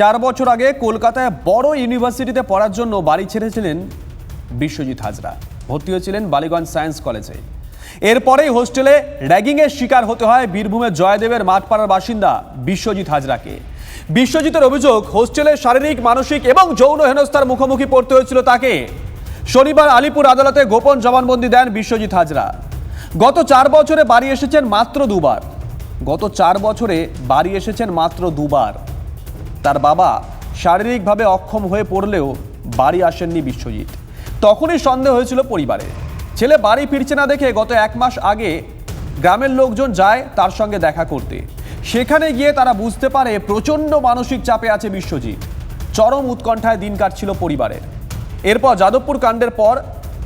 চার বছর আগে কলকাতায় বড় ইউনিভার্সিটিতে পড়ার জন্য বাড়ি ছেড়েছিলেন বিশ্বজিৎ হাজরা। ভর্তি হয়েছিলেন বালিগঞ্জ সায়েন্স কলেজে। এরপরেই হোস্টেলে র্যাগিংয়ের শিকার হতে হয় বীরভূমের জয়দেবের মাঠপাড়ার বাসিন্দা বিশ্বজিৎ হাজরাকে। বিশ্বজিতের অভিযোগ, হোস্টেলে শারীরিক, মানসিক এবং যৌন হেনস্থার মুখোমুখি পড়তে হয়েছিল তাকে। শনিবার আলিপুর আদালতে গোপন জবানবন্দি দেন বিশ্বজিৎ হাজরা। গত চার বছরে বাড়ি এসেছেন মাত্র দুবার। গত চার বছরে বাড়ি এসেছেন মাত্র দুবার। তার বাবা শারীরিকভাবে অক্ষম হয়ে পড়লেও বাড়ি আসেননি বিশ্বজিৎ। তখনই সন্দেহ হয়েছিল পরিবারে। ছেলে বাড়ি ফিরছে না দেখে গত এক মাস আগে গ্রামের লোকজন যায় তার সঙ্গে দেখা করতে। সেখানে গিয়ে তারা বুঝতে পারে প্রচণ্ড মানসিক চাপে আছে বিশ্বজিৎ। চরম উৎকণ্ঠায় দিন কাটছিল পরিবারের এরপর যাদবপুর কাণ্ডের পর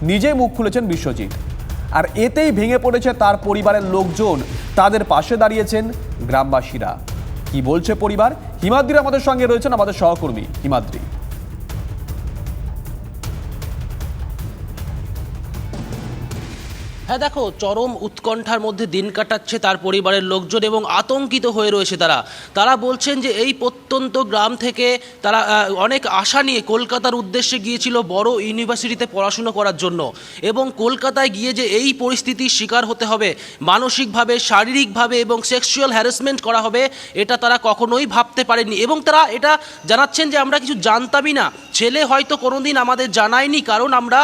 নিজেই মুখ খুলেছেন বিশ্বজিৎ। আর এতেই ভেঙে পড়েছে তার পরিবারের লোকজন, তাদের পাশে দাঁড়িয়েছেন গ্রামবাসীরা। কি বলছে পরিবার? হিমাদ্রি আমাদের সঙ্গে রয়েছেন আমাদের সহকর্মী হিমাদ্রি। হ্যাঁ দেখো, চরম উৎকণ্ঠার মধ্যে দিন কাটাচ্ছে তার পরিবারের লোকজন এবং আতঙ্কিত হয়ে রয়েছে তারা। তারা বলছেন যে এই প্রত্যন্ত গ্রাম থেকে তারা অনেক আশা নিয়ে কলকাতার উদ্দেশ্যে গিয়েছিল বড় ইউনিভার্সিটিতে পড়াশুনো করার জন্য এবং কলকাতায় গিয়ে যে এই পরিস্থিতির শিকার হতে হবে, মানসিকভাবে, শারীরিকভাবে এবং সেক্সুয়াল হ্যারাসমেন্ট করা হবে, এটা তারা কখনোই ভাবতে পারেনি এবং তারা এটা জানাচ্ছেন যে আমরা কিছু জানতামই না। ছেলে হয়তো কোনোদিন আমাদের জানায়নি কারণ আমরা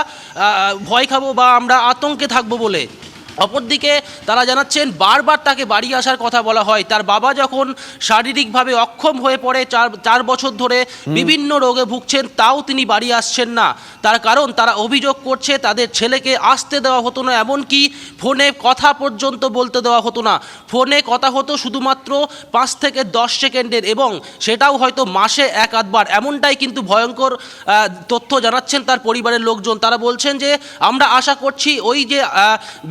ভয় খাব বা আমরা আতঙ্কে থাকব বলে। posible অপরদিকে তারা জানাচ্ছেন বারবার তাকে বাড়ি আসার কথা বলা হয়। তার বাবা যখন শারীরিকভাবে অক্ষম হয়ে পড়ে চার চার বছর ধরে বিভিন্ন রোগে ভুগছেন তাও তিনি বাড়ি আসছেন না। তার কারণ তারা অভিযোগ করছে তাদের ছেলেকে আসতে দেওয়া হতো না এমনকি ফোনে কথা পর্যন্ত বলতে দেওয়া হতো না। ফোনে কথা হতো শুধুমাত্র পাঁচ থেকে দশ সেকেন্ডের এবং সেটাও হয়তো মাসে এক আধবার। এমনটাই কিন্তু ভয়ঙ্কর তথ্য জানাচ্ছেন তার পরিবারের লোকজন। তারা বলছেন যে আমরা আশা করছি ওই যে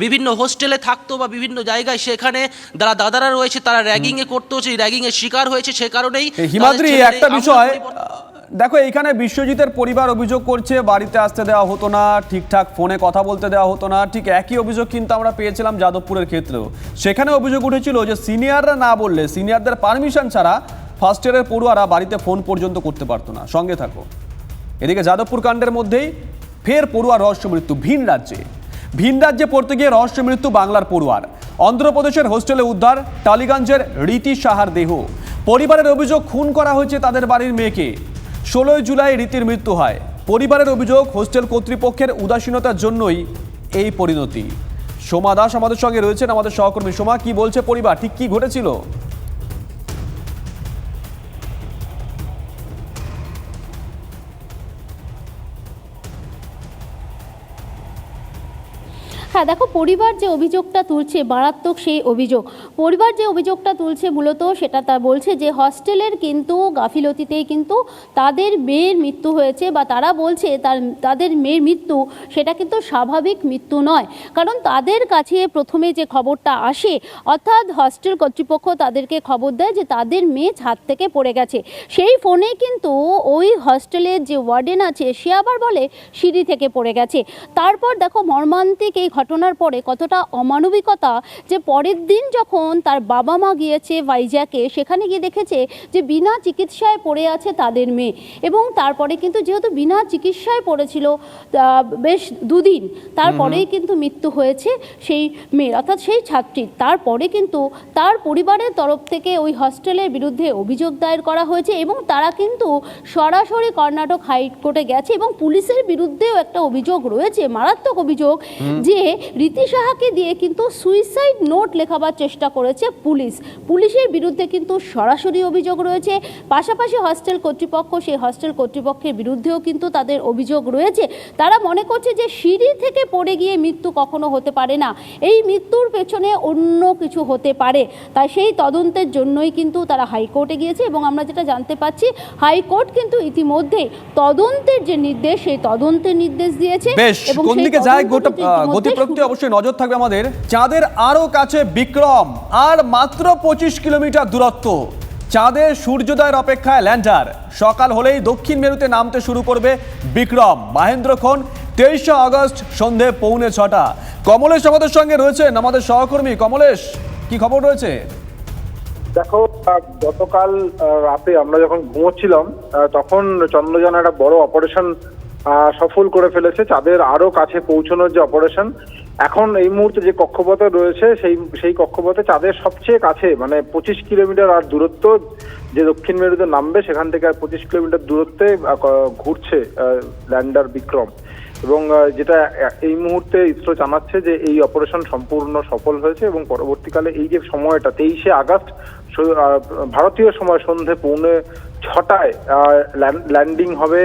বিভিন্ন হোস্টেলে থাকতো বা বিভিন্ন জায়গায় সেখানে যারা দাদারা রয়েছে তারা র্যাগিংয়ে করতো সেই র্যাগিংয়ের শিকার হয়েছে সে কারণেই হিমাদ্রি একটা বিষয় দেখো এইখানে বিশ্বজিতের পরিবার অভিযোগ করছে বাড়িতে আসতে দেওয়া হতো না ঠিকঠাক ফোনে কথা বলতে দেওয়া হতো না ঠিক একই অভিযোগ কিন্তু আমরা পেয়েছিলাম যাদবপুরের ক্ষেত্রেও। সেখানে অভিযোগ উঠেছিল যে সিনিয়ররা না বললে সিনিয়রদের পারমিশন ছাড়া ফার্স্ট ইয়ারের পড়ুয়ারা বাড়িতে ফোন পর্যন্ত করতে পারতো না। সঙ্গে থাকো। এদিকে যাদবপুর কাণ্ডের মধ্যেই ফের পড়ুয়া রহস্য মৃত্যু ভিন রাজ্যে। ভিন রাজ্যে পড়তে গিয়ে রহস্য মৃত্যু বাংলার পড়ুয়ার। অন্ধ্রপ্রদেশের হোস্টেলে উদ্ধার, টালিগঞ্জের রীতি সাহার দেহ। পরিবারের অভিযোগ খুন করা হয়েছে তাদের বাড়ির মেয়েকে। ষোলোই জুলাই রীতির মৃত্যু হয়। পরিবারের অভিযোগ, হোস্টেল কর্তৃপক্ষের উদাসীনতার জন্যই এই পরিণতি। সোমা দাস আমাদের সঙ্গে রয়েছেন। আমাদের সহকর্মী সোমা, কি বলছে পরিবার? ঠিক কি ঘটেছিল? হ্যাঁ দেখো, পরিবার যে অভিযোগটা তুলছে, মারাত্মক সেই অভিযোগ। পরিবার যে অভিযোগটা তুলছে মূলত সেটা তা বলছে যে, হস্টেলের কিন্তু গাফিলতিতেই কিন্তু তাদের মেয়ের মৃত্যু হয়েছে বা তারা বলছে তার, তাদের মেয়ের মৃত্যু সেটা কিন্তু স্বাভাবিক মৃত্যু নয়। কারণ তাদের কাছে প্রথমে যে খবরটা আসে, অর্থাৎ হস্টেল কর্তৃপক্ষ তাদেরকে খবর দেয় যে তাদের মেয়ে ছাদ থেকে পড়ে গেছে। সেই ফোনে কিন্তু ওই হস্টেলের যে ওয়ার্ডেন আছে, সে আবার বলে সিঁড়ি থেকে পড়ে গেছে। তারপর দেখো, মর্মান্তিক এই ঘটনার পরে কতটা অমানবিকতা যে পরের দিন যখন তার বাবা মা গিয়েছে ভাইজ্যাকে সেখানে গিয়ে দেখেছে যে বিনা চিকিৎসায় পড়ে আছে তাদের মেয়ে। এবং তারপরে কিন্তু যেহেতু বিনা চিকিৎসায় পড়েছিল বেশ দুদিন তারপরেই কিন্তু মৃত্যু হয়েছে সেই মেয়ের অর্থাৎ সেই ছাত্রীর তারপরে কিন্তু তার পরিবারের তরফ থেকে ওই হস্টেলের বিরুদ্ধে অভিযোগ দায়ের করা হয়েছে এবং তারা কিন্তু সরাসরি কর্ণাটক হাইকোর্টে গেছে এবং পুলিশের বিরুদ্ধেও একটা অভিযোগ রয়েছে মারাত্মক অভিযোগ যে রীতি সাহাকে দিয়ে কিন্তু সুইসাইড নোট লেখাবার চেষ্টা করেছে পুলিশ। পুলিশের বিরুদ্ধে কিন্তু সরাসরি অভিযোগ রয়েছে। পাশাপাশি হস্টেল কর্তৃপক্ষ সেই হস্টেল কর্তৃপক্ষের বিরুদ্ধেও কিন্তু তাদের অভিযোগ রয়েছে। তারা মনে করছে যে সিঁড়ি থেকে পড়ে গিয়ে মৃত্যু কখনো হতে পারে না। এই মৃত্যুর পেছনে অন্য কিছু হতে পারে। তাই সেই তদন্তের জন্যই কিন্তু তারা হাইকোর্টে গিয়েছে এবং আমরা যেটা জানতে পাচ্ছি হাইকোর্ট কিন্তু ইতিমধ্যে তদন্তের যে নির্দেশ সেই তদন্তের নির্দেশ দিয়েছে এবং সেই গোটা কিন্তু অবশ্যই নজর থাকবে আমাদের। চাঁদের আরও কাছে বিক্রম, আর মাত্র পঁচিশ কিলোমিটার দূরত্ব। চাঁদে সূর্যোদয়ের অপেক্ষায় ল্যান্ডার। সকাল হলেই দক্ষিণ মেরুতে নামতে শুরু করবে বিক্রম। মাহেন্দ্রক্ষণ তেইশে আগস্ট সন্ধে পৌনে ছটা। কমলেশ আমাদের সঙ্গে রয়েছেন, আমাদের সহকর্মী। কমলেশ, কি খবর রয়েছে? দেখো গতকাল রাতে আমরা যখন ঘুমোচ্ছিলাম তখন চন্দ্রযান একটা বড় অপারেশন সফল করে ফেলেছে। চাঁদের আরও কাছে পৌঁছানোর যে অপারেশন এখন এই মুহূর্তে যে কক্ষপথে রয়েছে, সেই সেই কক্ষপথে চাঁদের সবচেয়ে কাছে মানে পঁচিশ কিলোমিটার আর দূরত্ব যে দক্ষিণ মেরুতে নামবে, সেখান থেকে আর পঁচিশ কিলোমিটার দূরত্বে ঘুরছে ল্যান্ডার বিক্রম। এবং যেটা এই মুহূর্তে ইসরো জানাচ্ছে যে এই অপারেশন সম্পূর্ণ সফল হয়েছে এবং পরবর্তীকালে এই যে সময়টা, তেইশে আগস্ট ভারতীয় সময় সন্ধে পৌনে ছটায় ল্যান্ডিং হবে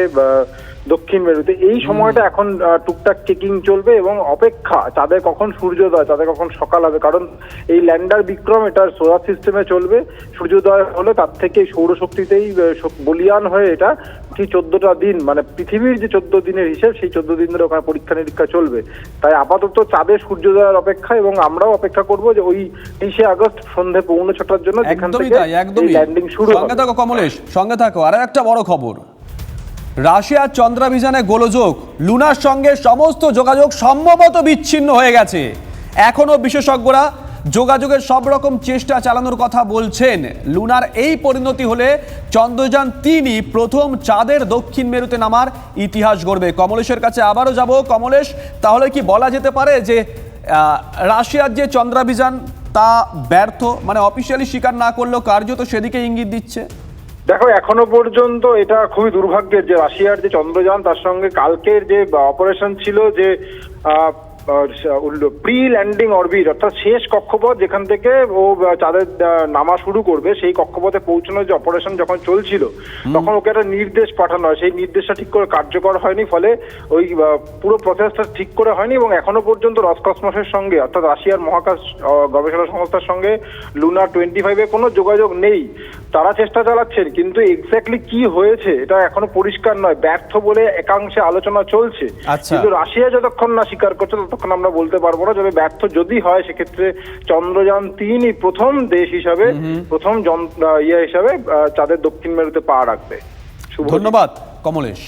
দক্ষিণ মেরুতে। এই সময়টা এখন টুকটাক চেকিং চলবে এবং অপেক্ষা চাঁদে কখন সূর্যোদয় চাঁদে কখন সকাল হবে কারণ এই ল্যান্ডার বিক্রম এটার সোলার সিস্টেমে চলবে। সূর্যোদয় হলে তার থেকে সৌরশক্তিতেই বলিয়ান হয়ে এটা ঠিক চোদ্দটা দিন মানে পৃথিবীর যে চোদ্দ দিনের হিসেব সেই চোদ্দ দিন ধরে ওখানে পরীক্ষা নিরীক্ষা চলবে। তাই আপাতত চাঁদে সূর্যোদয়ের অপেক্ষা এবং আমরাও অপেক্ষা করব যে ওই তেইশে আগস্ট সন্ধে পৌনে ছটার জন্য যেখান থেকে ল্যান্ডিং শুরু সঙ্গে হবে থাকো কমলেশ সঙ্গে থাকো। আর একটা বড় খবর। রাশিয়ার চন্দ্রাভিযানে গোলযোগ। লুনার সঙ্গে সমস্ত যোগাযোগ সম্ভবত বিচ্ছিন্ন হয়ে গেছে। এখনও বিশেষজ্ঞরা যোগাযোগের সব রকম চেষ্টা চালানোর কথা বলছেন। লুনার এই পরিণতি হলে চন্দ্রযান তিনই প্রথম চাঁদের দক্ষিণ মেরুতে নামার ইতিহাস গড়বে। কমলেশের কাছে আবারও যাব। কমলেশ, তাহলে কি বলা যেতে পারে যে রাশিয়ার যে চন্দ্রাভিযান তা ব্যর্থ? মানে অফিসিয়ালি স্বীকার না করলেও কার্যত সেদিকে ইঙ্গিত দিচ্ছে? দেখো, এখনও পর্যন্ত এটা খুবই দুর্ভাগ্যের যে রাশিয়ার যে চন্দ্রযান, তার সঙ্গে কালকের যে অপারেশন ছিল যে প্রি ল্যান্ডিং অরবিট অর্থাৎ শেষ কক্ষপথ যেখান থেকে ও চাঁদের নামা শুরু করবে সেই কক্ষপথে পৌঁছানোর যে অপারেশন যখন চলছিল তখন ওকে একটা নির্দেশ পাঠানো হয়। সেই নির্দেশটা ঠিক করে কার্যকর হয়নি ফলে ওই পুরো প্রসেসটা ঠিক করে হয়নি এবং এখনও পর্যন্ত রসকসমসের সঙ্গে অর্থাৎ রাশিয়ার মহাকাশ গবেষণা সংস্থার সঙ্গে লুনা টোয়েন্টি ফাইভে কোনো যোগাযোগ নেই। তারা চেষ্টা চালাচ্ছেন কিন্তু এক্স্যাক্টলি কি হয়েছে এটা এখনও পরিষ্কার নয়। ব্যর্থ বলে একাংশে আলোচনা চলছে। আচ্ছা। কিন্তু রাশিয়া যতক্ষণ না স্বীকার করছে ততক্ষণ আমরা বলতে পারব না তবে ব্যর্থ যদি হয় সেক্ষেত্রে চন্দ্রযান তিনই প্রথম দেশ হিসাবে প্রথম ইয়ে হিসাবে চাঁদের দক্ষিণ মেরুতে পা রাখবে। ধন্যবাদ কমলেশ।